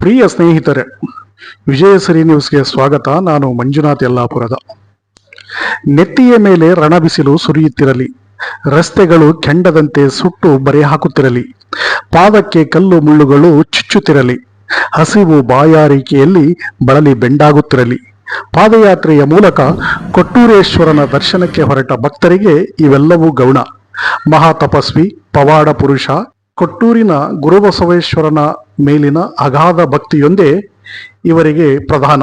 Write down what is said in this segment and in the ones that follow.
ಪ್ರಿಯ ಸ್ನೇಹಿತರೆ ವಿಜಯಸರಿ ನ್ಯೂಸ್ಗೆ ಸ್ವಾಗತ. ನಾನು ಮಂಜುನಾಥ್ ಯಲ್ಲಾಪುರದ. ನೆತ್ತಿಯ ಮೇಲೆ ರಣಬಿಸಿಲು ಸುರಿಯುತ್ತಿರಲಿ. ರಸ್ತೆಗಳು ಕೆಂಡದಂತೆ ಸುಟ್ಟು ಬರೆ ಹಾಕುತ್ತಿರಲಿ ಪಾದಕ್ಕೆ ಕಲ್ಲು ಮುಳ್ಳುಗಳು ಚುಚ್ಚುತ್ತಿರಲಿ. ಹಸಿವು ಬಾಯಾರಿಕೆಯಲ್ಲಿ ಬಳಲಿ ಬೆಂಡಾಗುತ್ತಿರಲಿ. ಪಾದಯಾತ್ರೆಯ ಮೂಲಕ ಕೊಟ್ಟೂರೇಶ್ವರನ ದರ್ಶನಕ್ಕೆ ಹೊರಟ ಭಕ್ತರಿಗೆ ಇವೆಲ್ಲವೂ ಗೌಣ. ಮಹಾತಪಸ್ವಿ, ಪವಾಡ ಪುರುಷ ಕೊಟ್ಟೂರಿನ ಗುರುಬಸವೇಶ್ವರನ ಮೇಲಿನ ಅಗಾಧ ಭಕ್ತಿಯೊಂದೇ ಇವರಿಗೆ ಪ್ರಧಾನ.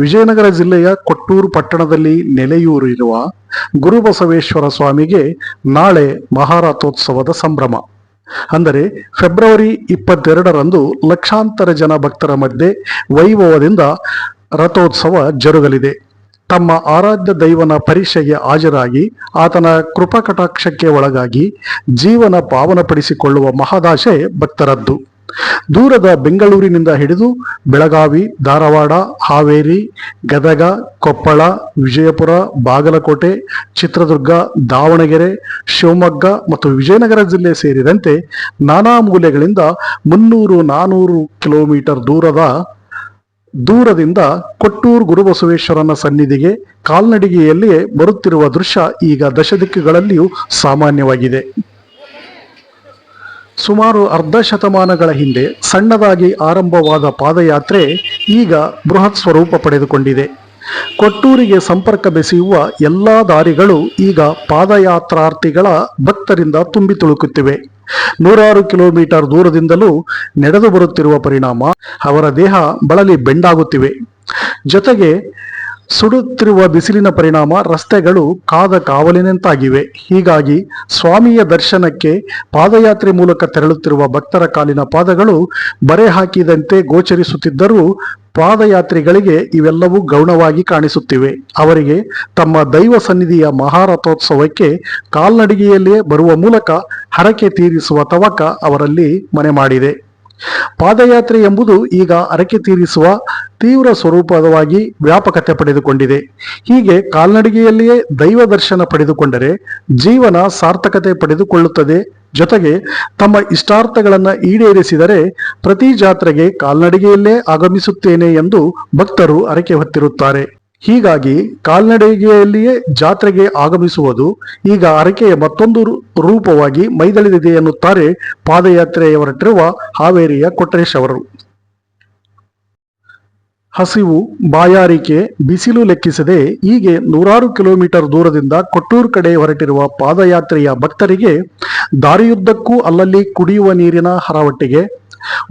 ವಿಜಯನಗರ ಜಿಲ್ಲೆಯ ಕೊಟ್ಟೂರು ಪಟ್ಟಣದಲ್ಲಿ ನೆಲೆಯೂರಿರುವ ಗುರುಬಸವೇಶ್ವರ ಸ್ವಾಮಿಗೆ ನಾಳೆ ಮಹಾರಥೋತ್ಸವದ ಸಂಭ್ರಮ. ಅಂದರೆ ಫೆಬ್ರವರಿ ಇಪ್ಪತ್ತೆರಡರಂದು ಲಕ್ಷಾಂತರ ಜನ ಭಕ್ತರ ಮಧ್ಯೆ ವೈಭವದಿಂದ ರಥೋತ್ಸವ ಜರುಗಲಿದೆ. ತಮ್ಮ ಆರಾಧ್ಯ ದೈವನ ಪರೀಕ್ಷೆಗೆ ಹಾಜರಾಗಿ ಆತನ ಕೃಪಕಟಾಕ್ಷಕ್ಕೆ ಒಳಗಾಗಿ ಜೀವನ ಪಾವನಪಡಿಸಿಕೊಳ್ಳುವ ಮಹದಾಶೆ ಭಕ್ತರದ್ದು. ದೂರದ ಬೆಂಗಳೂರಿನಿಂದ ಹಿಡಿದು ಬೆಳಗಾವಿ, ಧಾರವಾಡ, ಹಾವೇರಿ, ಗದಗ, ಕೊಪ್ಪಳ, ವಿಜಯಪುರ, ಬಾಗಲಕೋಟೆ, ಚಿತ್ರದುರ್ಗ, ದಾವಣಗೆರೆ, ಶಿವಮೊಗ್ಗ ಮತ್ತು ವಿಜಯನಗರ ಜಿಲ್ಲೆ ಸೇರಿದಂತೆ ನಾನಾ ಮೂಲೆಗಳಿಂದ ಮುನ್ನೂರು ನಾನೂರು ಕಿಲೋಮೀಟರ್ ದೂರದ ದೂರದಿಂದ ಕೊಟ್ಟೂರು ಗುರುಬಸವೇಶ್ವರನ ಸನ್ನಿಧಿಗೆ, ಕಾಲ್ನಡಿಗೆಯಲ್ಲಿಯೇ ಬರುತ್ತಿರುವ ದೃಶ್ಯ ಈಗ ದಶದಿಕ್ಕುಗಳಲ್ಲಿಯೂ ಸಾಮಾನ್ಯವಾಗಿದೆ. ಸುಮಾರು ಅರ್ಧ ಶತಮಾನಗಳ ಹಿಂದೆ ಸಣ್ಣದಾಗಿ ಆರಂಭವಾದ ಪಾದಯಾತ್ರೆ ಈಗ ಬೃಹತ್ ಸ್ವರೂಪ ಪಡೆದುಕೊಂಡಿದೆ. ಕೊಟ್ಟೂರಿಗೆ ಸಂಪರ್ಕ ಬೆಸೆಯುವ ಎಲ್ಲಾ ದಾರಿಗಳು ಈಗ ಪಾದಯಾತ್ರಾರ್ಥಿಗಳ ಭಕ್ತರಿಂದ ತುಂಬಿ ತುಳುಕುತ್ತಿವೆ. ನೂರಾರು ಕಿಲೋಮೀಟರ್ ದೂರದಿಂದಲೂ ನಡೆದು ಬರುತ್ತಿರುವ ಪರಿಣಾಮ ಅವರ ದೇಹ ಬಳಲಿ ಬೆಂಡಾಗುತ್ತಿವೆ. ಜೊತೆಗೆ ಸುಡುತ್ತಿರುವ ಬಿಸಿಲಿನ ಪರಿಣಾಮ ರಸ್ತೆಗಳು ಕಾದ ಕಾವಲಿನಂತಾಗಿವೆ. ಹೀಗಾಗಿ ಸ್ವಾಮಿಯ ದರ್ಶನಕ್ಕೆ ಪಾದಯಾತ್ರೆ ಮೂಲಕ ತೆರಳುತ್ತಿರುವ ಭಕ್ತರ ಕಾಲಿನ ಪಾದಗಳು ಬರೆ ಹಾಕಿದಂತೆ ಗೋಚರಿಸುತ್ತಿದ್ದರೂ ಪಾದಯಾತ್ರಿಗಳಿಗೆ ಇವೆಲ್ಲವೂ ಗೌಣವಾಗಿ ಕಾಣಿಸುತ್ತಿವೆ. ಅವರಿಗೆ ತಮ್ಮ ದೈವ ಸನ್ನಿಧಿಯ ಮಹಾರಥೋತ್ಸವಕ್ಕೆ ಕಾಲ್ನಡಿಗೆಯಲ್ಲಿಯೇ ಬರುವ ಮೂಲಕ ಹರಕೆ ತೀರಿಸುವ ತವಕ ಅವರಲ್ಲಿ ಮನೆ ಮಾಡಿದೆ. ಪಾದಯಾತ್ರೆ ಎಂಬುದು ಈಗ ಅರಕೆ ತೀರಿಸುವ ತೀವ್ರ ಸ್ವರೂಪವಾಗಿ ವ್ಯಾಪಕತೆ ಪಡೆದುಕೊಂಡಿದೆ. ಹೀಗೆ ಕಾಲ್ನಡಿಗೆಯಲ್ಲಿಯೇ ದೈವ ದರ್ಶನ ಪಡೆದುಕೊಂಡರೆ ಜೀವನ ಸಾರ್ಥಕತೆ ಪಡೆದುಕೊಳ್ಳುತ್ತದೆ. ಜೊತೆಗೆ ತಮ್ಮ ಇಷ್ಟಾರ್ಥಗಳನ್ನು ಈಡೇರಿಸಿದರೆ ಪ್ರತಿ ಜಾತ್ರೆಗೆ ಕಾಲ್ನಡಿಗೆಯಲ್ಲೇ ಆಗಮಿಸುತ್ತೇನೆ ಎಂದು ಭಕ್ತರು ಅರಕೆ ಹೊತ್ತಿರುತ್ತಾರೆ. ಹೀಗಾಗಿ ಕಾಲ್ನಡಿಗೆಯಲ್ಲಿಯೇ ಜಾತ್ರೆಗೆ ಆಗಮಿಸುವುದು, ಈಗ ಅರಕೆಯ ಮತ್ತೊಂದು ರೂಪವಾಗಿ ಮೈದಳಿದಿದೆ ಎನ್ನುತ್ತಾರೆ ಪಾದಯಾತ್ರೆ ಹೊರಟಿರುವ ಹಾವೇರಿಯ ಕೊಟ್ರೇಶ್ ಅವರು. ಹಸಿವು, ಬಾಯಾರಿಕೆ, ಬಿಸಿಲು ಲೆಕ್ಕಿಸದೆ ಹೀಗೆ ನೂರಾರು ಕಿಲೋಮೀಟರ್ ದೂರದಿಂದ ಕೊಟ್ಟೂರು ಕಡೆ ಹೊರಟಿರುವ ಪಾದಯಾತ್ರೆಯ ಭಕ್ತರಿಗೆ ದಾರಿಯುದ್ದಕ್ಕೂ ಅಲ್ಲಲ್ಲಿ ಕುಡಿಯುವ ನೀರಿನ ಹರವಟ್ಟಿಗೆ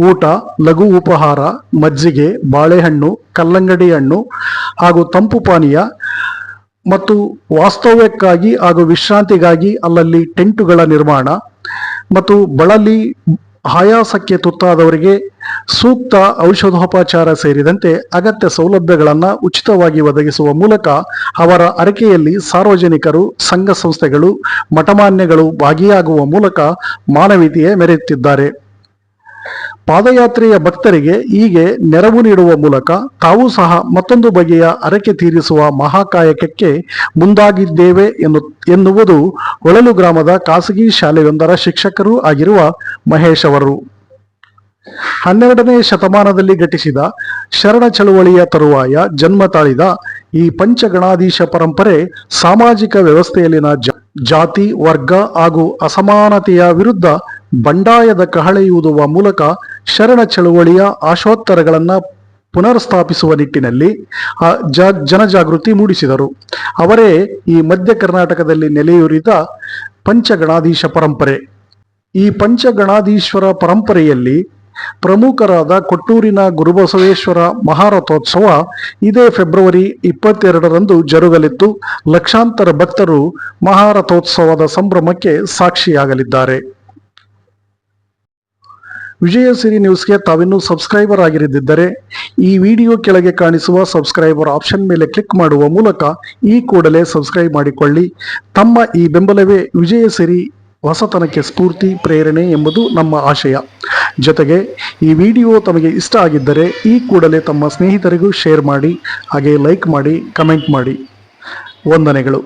ಊಟ, ಲಘು ಉಪಹಾರ, ಮಜ್ಜಿಗೆ, ಬಾಳೆಹಣ್ಣು, ಕಲ್ಲಂಗಡಿ ಹಣ್ಣು ಹಾಗೂ ತಂಪು ಪಾನೀಯ ಮತ್ತು ವಾಸ್ತವ್ಯಕ್ಕಾಗಿ ಹಾಗೂ ವಿಶ್ರಾಂತಿಗಾಗಿ ಅಲ್ಲಲ್ಲಿ ಟೆಂಟುಗಳ ನಿರ್ಮಾಣ ಮತ್ತು ಬಳಲಿ ಆಯಾಸಕ್ಕೆ ತುತ್ತಾದವರಿಗೆ ಸೂಕ್ತ ಔಷಧೋಪಚಾರ ಸೇರಿದಂತೆ ಅಗತ್ಯ ಸೌಲಭ್ಯಗಳನ್ನು ಉಚಿತವಾಗಿ ಒದಗಿಸುವ ಮೂಲಕ ಅವರ ಅರಕೆಯಲ್ಲಿ ಸಾರ್ವಜನಿಕರು ಸಂಘ ಸಂಸ್ಥೆಗಳು ಮಠಮಾನ್ಯಗಳು ಭಾಗಿಯಾಗುವ ಮೂಲಕ ಮಾನವೀಯತೆ ಮೆರೆಯುತ್ತಿದ್ದಾರೆ. ಪಾದಯಾತ್ರೆಯ ಭಕ್ತರಿಗೆ ಹೀಗೆ ನೆರವು ನೀಡುವ ಮೂಲಕ ತಾವು ಸಹ ಮತ್ತೊಂದು ಬಗೆಯ ಅರಕೆ ತೀರಿಸುವ ಮಹಾಕಾಯಕಕ್ಕೆ ಮುಂದಾಗಿದ್ದೇವೆ ಎನ್ನು, ಎನ್ನುವುದು ಹೊಳಲು ಗ್ರಾಮದ ಖಾಸಗಿ ಶಾಲೆಯೊಂದರ ಶಿಕ್ಷಕರೂ ಆಗಿರುವ ಮಹೇಶ್ ಅವರು. ಹನ್ನೆರಡನೇ ಶತಮಾನದಲ್ಲಿ ಘಟಿಸಿದ ಶರಣ ಚಳುವಳಿಯ ತರುವಾಯ ಜನ್ಮ ತಾಳಿದ ಈ ಪಂಚಗಣಾಧೀಶ ಪರಂಪರೆ ಸಾಮಾಜಿಕ ವ್ಯವಸ್ಥೆಯಲ್ಲಿನ ಜಾತಿ, ವರ್ಗ ಹಾಗೂ ಅಸಮಾನತೆಯ ವಿರುದ್ಧ ಬಂಡಾಯದ ಕಹಳೆಯೂದುವ ಮೂಲಕ ಶರಣ ಚಳುವಳಿಯ ಆಶೋತ್ತರಗಳನ್ನು ಪುನರ್ಸ್ಥಾಪಿಸುವ ನಿಟ್ಟಿನಲ್ಲಿ ಜ- ಜನಜಾಗೃತಿ ಮೂಡಿಸಿದರು. ಅವರೇ ಈ ಮಧ್ಯ ಕರ್ನಾಟಕದಲ್ಲಿ ನೆಲೆಯೂರಿದ ಪಂಚಗಣಾಧೀಶ ಪರಂಪರೆ. ಈ ಪಂಚಗಣಾಧೀಶ್ವರ ಪರಂಪರೆಯಲ್ಲಿ ಪ್ರಮುಖರಾದ ಕೊಟ್ಟೂರಿನ ಗುರುಬಸವೇಶ್ವರ ಮಹಾರಥೋತ್ಸವ ಇದೇ ಫೆಬ್ರವರಿ ಇಪ್ಪತ್ತೆರಡರಂದು ಜರುಗಲಿದ್ದು, ಲಕ್ಷಾಂತರ ಭಕ್ತರು ಮಹಾರಥೋತ್ಸವದ ಸಂಭ್ರಮಕ್ಕೆ ಸಾಕ್ಷಿಯಾಗಲಿದ್ದಾರೆ. ವಿಜಯ ಸಿರಿ ನ್ಯೂಸ್ಗೆ ತಾವಿನ್ನೂ ಸಬ್ಸ್ಕ್ರೈಬರ್ ಆಗಿರದಿದ್ದರೆ ಈ ವಿಡಿಯೋ ಕೆಳಗೆ ಕಾಣಿಸುವ ಸಬ್ಸ್ಕ್ರೈಬರ್ ಆಪ್ಷನ್ ಮೇಲೆ ಕ್ಲಿಕ್ ಮಾಡುವ ಮೂಲಕ ಈ ಕೂಡಲೇ ಸಬ್ಸ್ಕ್ರೈಬ್ ಮಾಡಿಕೊಳ್ಳಿ. ತಮ್ಮ ಈ ಬೆಂಬಲವೇ ವಿಜಯ ಸಿರಿ ಹೊಸತನಕ್ಕೆ ಸ್ಫೂರ್ತಿ, ಪ್ರೇರಣೆ ಎಂಬುದು ನಮ್ಮ ಆಶಯ. ಜೊತೆಗೆ ಈ ವಿಡಿಯೋ ತಮಗೆ ಇಷ್ಟ ಆಗಿದ್ದರೆ ಈ ಕೂಡಲೇ ತಮ್ಮ ಸ್ನೇಹಿತರಿಗೂ ಶೇರ್ ಮಾಡಿ, ಹಾಗೆ ಲೈಕ್ ಮಾಡಿ, ಕಮೆಂಟ್ ಮಾಡಿ. ವಂದನೆಗಳು.